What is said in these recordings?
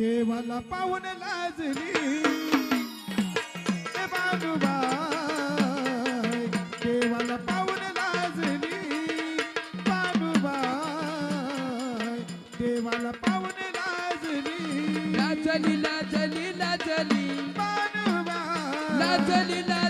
देवाला पाहून लाजली. बानुबाई देवाला पाहून लाजली. बानुबाई देवाला पाहून लाजली. लाजली लाजली लाजली. बानुबाई लाजली लाजली.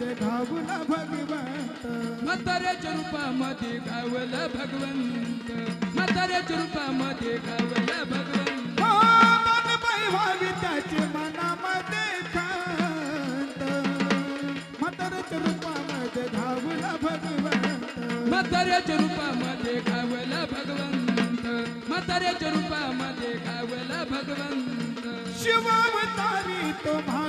रूपामध्ये घावला भगवंत. म्हाताऱ्याच्या रूपामध्ये गावलं भगवंत. म्हाताऱ्याच्या रूपामध्ये गावलं भगवंत. हो, मनबाई व्हावी त्याचे मनामध्ये खंत म्हाताराच्या रूपामध्ये घावला भगवंत. म्हाताऱ्याच्या रूपामध्ये गावलं भगवंत. म्हाताऱ्याच्या रूपामध्ये गावलं भगवंत. शिवावतारी तो म्हाळसा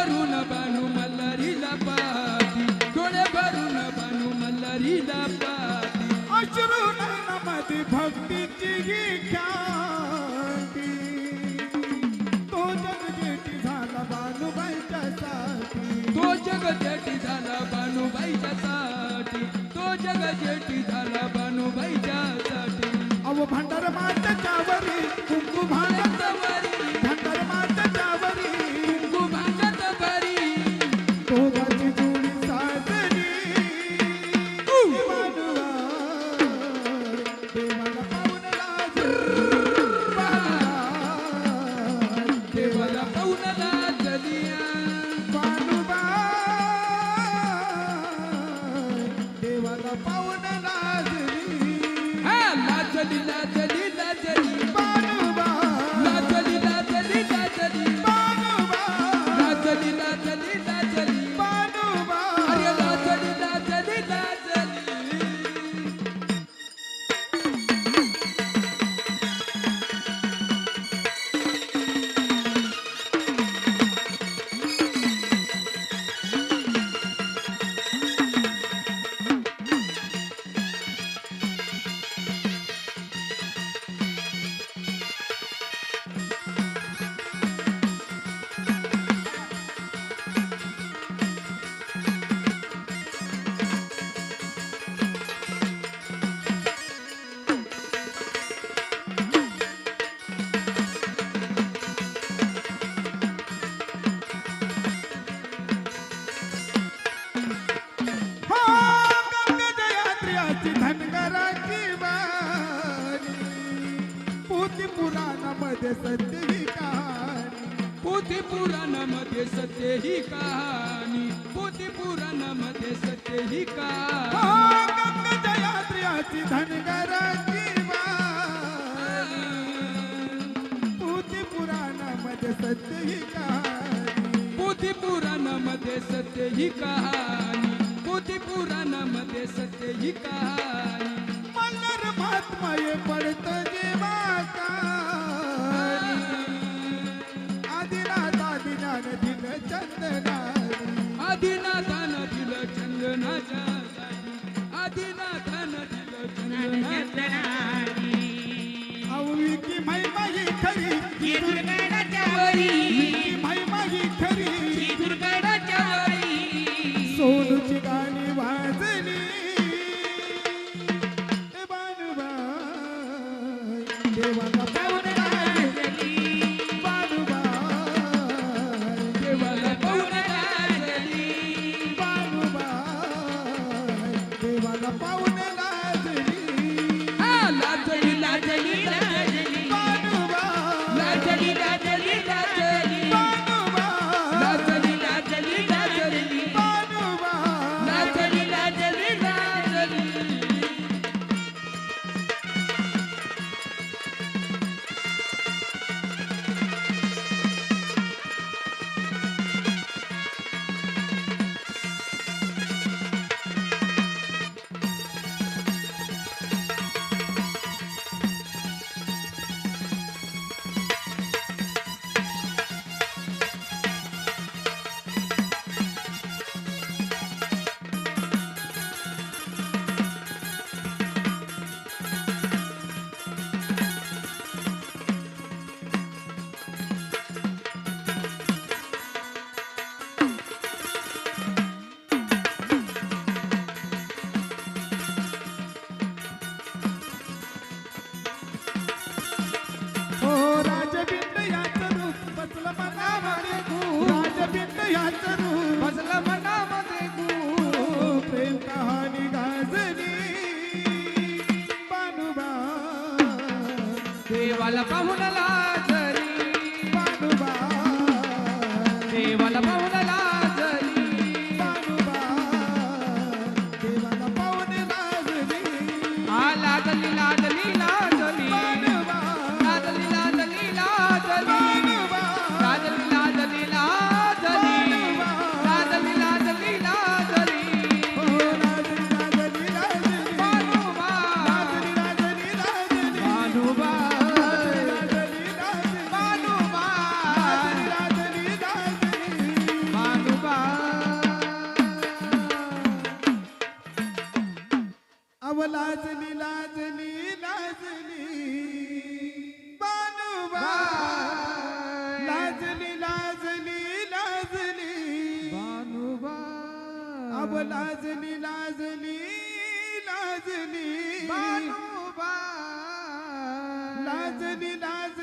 भरून बनू मल्लरीला पाती डोळे भरून बनू मल्लरीला पाती अश्रू नयनामध्ये भक्तीची ही ख्याती. तो जगजेटी झाला बानुबाईच्या साठी. तो जगजेटी झाला बानुबाईच्या साठी. तो जगजेटी झाला बानुबाईच्या साठी. अव भांडार मांडच्यावरी कुंकू भांडावरी Medina, Medina. सत्य ही कहाणी. होती पुराणामध्ये सत्य ही कहाणी. हो, जयात्रियाची धनगराची होती पुराणामध्ये सत्य ही कहाणी. होती पुराणामध्ये सत्य ही कहाणी. होती पुराणामध्ये सत्य ही कहाणी. मल्लर महात्मा पडत जेवा का आदिनाथान दिलं चंदनाच्या आदिनाथान दिलं चंदनाच्या महिमा ही खरी Malapamunala लाजली लाजली. बानुबा लाजली लाजली.